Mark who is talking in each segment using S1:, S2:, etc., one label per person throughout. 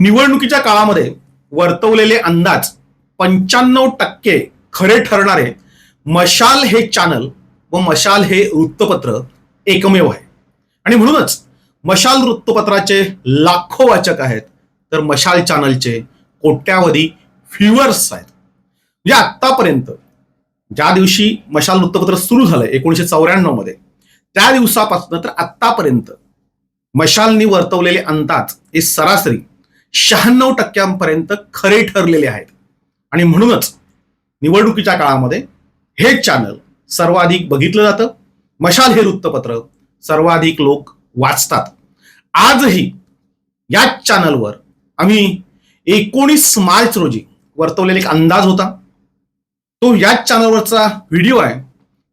S1: निवडणुकीच्या काळामध्ये वर्तवलेले अंदाज पंच्याण्णव टक्के खरे ठरणारे मशाल हे चॅनल व मशाल हे वृत्तपत्र एकमेव आहे. आणि म्हणूनच मशाल वृत्तपत्राचे लाखो वाचक आहेत तर मशाल चॅनलचे कोट्यावधी व्ह्युअर्स आहेत. म्हणजे आत्तापर्यंत ज्या दिवशी मशाल वृत्तपत्र सुरू झालं एकोणीशे चौऱ्याण्णवमध्ये त्या दिवसापासून तर आत्तापर्यंत मशालनी वर्तवलेले अंदाज हे सरासरी शहाण्णव टक्क्यांपर्यंत खरे ठरलेले आहेत. आणि म्हणूनच निवडणुकीच्या काळामध्ये हे चॅनल सर्वाधिक बघितलं जातं. मशाल हे वृत्तपत्र सर्वाधिक लोक वाचतात. आजही याच चॅनलवर आम्ही एकोणीस मार्च रोजी वर्तवलेला एक अंदाज होता. तो याच चॅनलवरचा व्हिडिओ आहे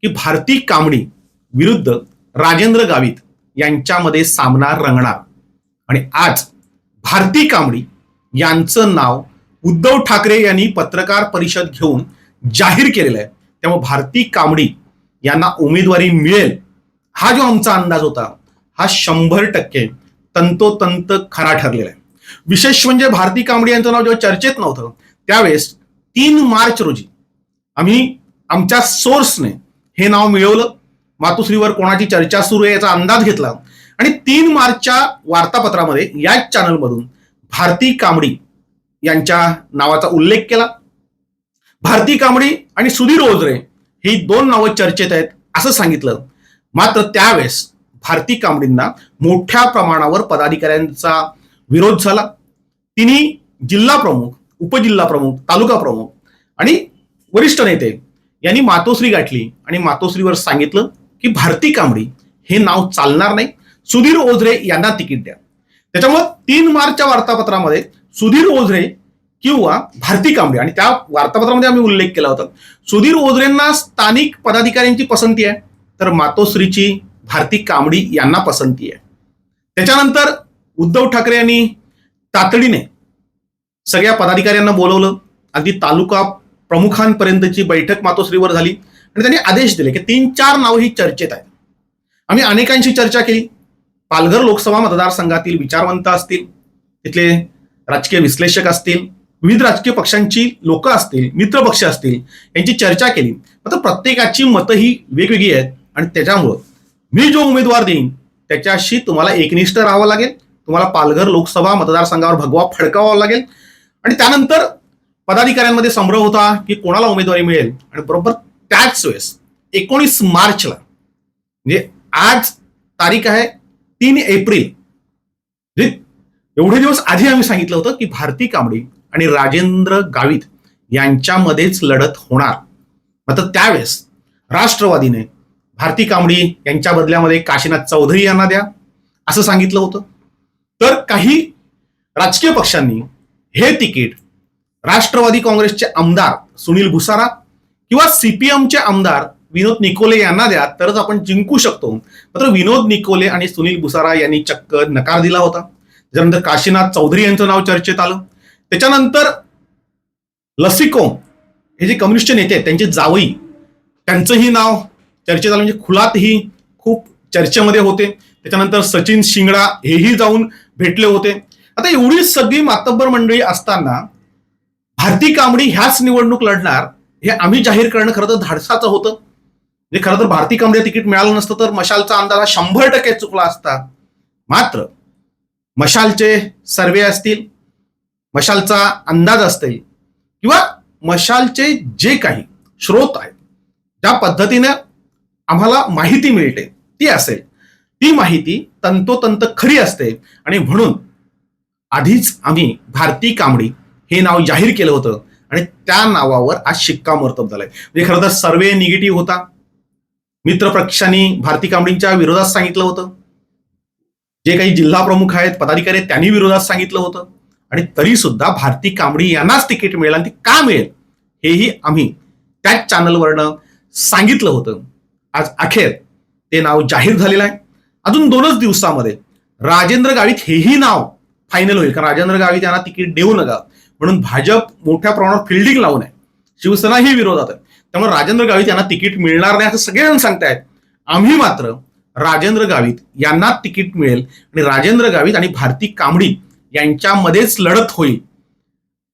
S1: की भारती कांबडी विरुद्ध राजेंद्र गावित यांच्यामध्ये सामना रंगणार. आणि आज भारती कांबडी यांचं नाव उद्धव ठाकरे यांनी पत्रकार परिषद घेऊन जाहीर केलेलं आहे. त्यामुळे भारती कांबडी यांना उमेदवारी मिळेल. हा जो आमचा अंदाज होता हा शंभर टक्के तंतोतंत खरा ठरलेला आहे. विशेष म्हणजे भारती कांबडी यांचं नाव जेव्हा चर्चेत नव्हतं त्यावेळेस तीन मार्च रोजी आम्ही आमच्या सोर्सने हे नाव मिळवलं. मातुश्रीवर कोणाची चर्चा सुरू आहे याचा अंदाज घेतला. आणि तीन मार्चच्या वार्तापत्रामध्ये याच चॅनलमधून भारती कांबडी यांच्या नावाचा उल्लेख केला. भारती कांबडी आणि सुधीर ओझरे ही दोन नावं चर्चेत आहेत असं सांगितलं. मात्र त्यावेळेस भारती कांबडींना मोठ्या प्रमाणावर पदाधिकाऱ्यांचा विरोध झाला. तिन्ही जिल्हा प्रमुख उपजिल्हा प्रमुख तालुका प्रमुख आणि वरिष्ठ नेते यांनी मातोश्री गाठली आणि मातोश्रीवर सांगितलं की भारती कांबडी हे नाव चालणार नाही. सुधीर ओझरे यांना तिकीट द्या. त्याच्यामुळे तीन मार्चच्या वार्तापत्रामध्ये सुधीर ओझरे किंवा भारती कांबळे आणि त्या वार्तापत्रामध्ये आम्ही उल्लेख केला होता. सुधीर ओझरेंना स्थानिक पदाधिकाऱ्यांची पसंती आहे तर मातोश्रीची भारती कांबडी यांना पसंती आहे. त्याच्यानंतर उद्धव ठाकरे यांनी तातडीने सगळ्या पदाधिकाऱ्यांना बोलवलं अगदी तालुका प्रमुखांपर्यंतची बैठक मातोश्रीवर झाली आणि त्यांनी आदेश दिले की तीन चार नावं ही चर्चेत आहेत. आम्ही अनेकांशी चर्चा केली पालघर लोकसभा मतदारसंघातील विचारवंत असतील तिथले राजकीय विश्लेषक असतील विविध राजकीय पक्षांची लोक असतील मित्र पक्ष असतील यांची चर्चा केली. मात्र प्रत्येकाची मतं ही वेगवेगळी आहेत आणि त्याच्यामुळं मी जो उमेदवार देईन त्याच्याशी तुम्हाला एकनिष्ठ राहावं लागेल. तुम्हाला पालघर लोकसभा मतदारसंघावर भगवा फडकावा लागेल. आणि त्यानंतर पदाधिकाऱ्यांमध्ये संभ्रम होता की कोणाला उमेदवारी मिळेल. आणि बरोबर त्याच वेळेस एकोणीस मार्चला म्हणजे आज तारीख आहे तीन एप्रिल. म्हणजे एवढे दिवस आधी आम्ही सांगितलं होतं की भारती कांबडी आणि राजेंद्र गावित यांच्यामध्येच लढत होणार. मात्र त्यावेळेस राष्ट्रवादीने भारती कांबडी यांच्या बदल्यामध्ये काशीनाथ चौधरी यांना द्या असं सांगितलं होतं. तर काही राजकीय पक्षांनी हे तिकीट राष्ट्रवादी काँग्रेसचे आमदार सुनील भुसारा किंवा सीपीएमचे आमदार विनोद निकोले यांना द्या तरच आपण जिंकू शकतो. मात्र विनोद निकोले आणि सुनील भुसारा यांनी चक्क नकार दिला होता. त्याच्यानंतर काशीनाथ चौधरी यांचं नाव चर्चेत आलं. त्याच्यानंतर लसिको हे जे कम्युनिस्ट नेते आहेत त्यांचे जावई त्यांचंही नाव चर्चेत आलं. म्हणजे खुलातही खूप चर्चेमध्ये होते. त्याच्यानंतर सचिन शिंगडा हेही जाऊन भेटले होते. आता एवढी सगळी मातब्बर मंडळी असताना भारती कांबडी ह्याच निवडणूक लढणार हे आम्ही जाहीर करणं खरं तर धाडसाचं होतं. म्हणजे खरं तर भारती कांबडी तिकीट मिळालं नसतं तर मशालचा अंदाज हा शंभर टक्के चुकला असता. मात्र मशालचे सर्वे असतील मशालचा अंदाज असतील किंवा मशालचे जे काही स्रोत आहेत ज्या पद्धतीने आम्हाला माहिती मिळते ती असेल. ती माहिती तंतोतंत खरी असते आणि म्हणून आधीच आम्ही भारती कांबडी हे नाव जाहीर केलं होतं आणि त्या नावावर आज शिक्कामोर्तब झालंय. म्हणजे खरं तर सर्वे निगेटिव्ह होता. मित्र पक्षांनी भारती कांबळींच्या विरोधात सांगितलं होतं. जे काही जिल्हा प्रमुख आहेत पदाधिकारी आहेत त्यांनी विरोधात सांगितलं होतं. आणि तरी सुद्धा भारती कांबडी यांनाच तिकीट मिळेल आणि ती का मिळेल हेही आम्ही त्याच चॅनलवरनं सांगितलं होतं. आज अखेर ते नाव जाहीर झालेलं आहे. अजून दोनच दिवसामध्ये राजेंद्र गावित हेही नाव फायनल होईल. कारण राजेंद्र गावित यांना तिकीट देऊ नका. म्हणून भाजप मोठ्या प्रमाणावर फिल्डिंग लावून आहे शिवसेना ही विरोधात आहे. त्यामुळे राजेंद्र गावित यांना तिकीट मिळणार नाही असं सगळेजण सांगतायत. आम्ही मात्र राजेंद्र गावित यांना तिकीट मिळेल आणि राजेंद्र गावित आणि भारती कांबडी यांच्यामध्येच लढत होईल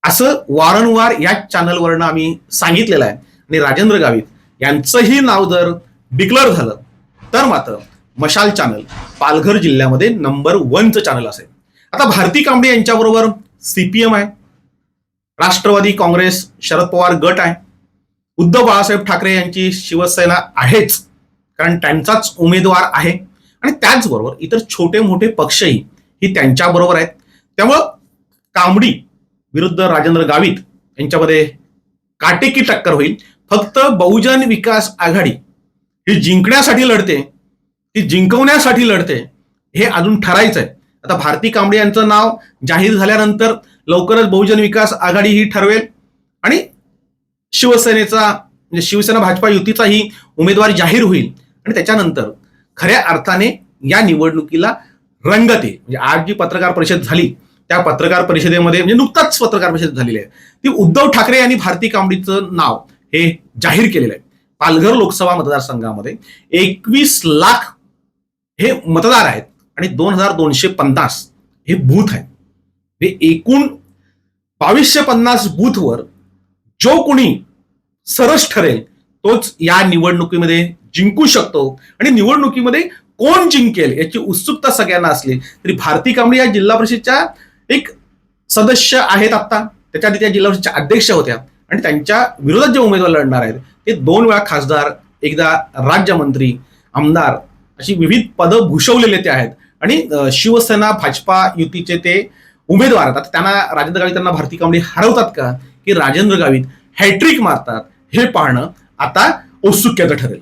S1: असं वारंवार या चॅनलवरनं आम्ही सांगितलेलं आहे. आणि राजेंद्र गावित यांचंही नाव जर डिक्लेअर झालं तर मात्र मशाल चॅनल पालघर जिल्ह्यामध्ये नंबर वनचं चॅनल असेल. आता भारती कांबळे यांच्याबरोबर सीपीएम आहे. राष्ट्रवादी काँग्रेस शरद पवार गट आहे. उद्धव बाळासाहेब ठाकरे यांची शिवसेना आहेच कारण त्यांचाच उमेदवार आहे. आणि त्याचबरोबर इतर छोटे मोठे पक्षही ही त्यांच्याबरोबर आहेत. त्यामुळं कांबडी विरुद्ध राजेंद्र गावित यांच्यामध्ये काटेकी टक्कर होईल. फक्त बहुजन विकास आघाडी ही जिंकण्यासाठी लढते ती जिंकवण्यासाठी लढते हे अजून ठरायचं आहे आता भारती कांबळे यांचं नाव जाहीर झाल्यानंतर लवकरच बहुजन विकास आघाडी ही ठरवेल. आणि शिवसेनेचा म्हणजे शिवसेना भाजपा युतीचाही उमेदवारी जाहीर होईल. आणि त्याच्यानंतर खऱ्या अर्थाने या निवडणुकीला रंगत येईल म्हणजे आज जी पत्रकार परिषद झाली त्या पत्रकार परिषदेमध्ये म्हणजे नुकताच पत्रकार परिषद झालेली आहे. ती उद्धव ठाकरे यांनी भारती कांबडीचं नाव हे जाहीर केलेलं आहे. पालघर लोकसभा मतदारसंघामध्ये एकवीस लाख हे मतदार आहेत आणि दोन हजार दोनशे पन्नास हे बूथ आहेत. हे एकूण बावीसशे पन्नास बूथवर जो कोणी सरस ठरेल तोच या निवडणुकीमध्ये जिंकू शकतो. आणि निवडणुकीमध्ये कोण जिंकेल याची उत्सुकता सगळ्यांना असली तरी भारती कांबळे या जिल्हा परिषदच्या एक सदस्य आहेत आता त्याच्या आधी त्या जिल्हा परिषदच्या अध्यक्ष होत्या. आणि त्यांच्या विरोधात जे उमेदवार लढणार आहेत ते दोन वेळा खासदार एकदा राज्यमंत्री आमदार अशी विविध पदं भूषवलेले ते आहेत. आणि शिवसेना भाजपा युतीचे ते उमेदवार आहेत. आता त्यांना राजेंद्र गावित त्यांना भारती कांबळे हरवतात का? की राजेंद्र गावित हॅट्रिक मारतात हे पाहणं आता औत्सुक्याचं ठरेल.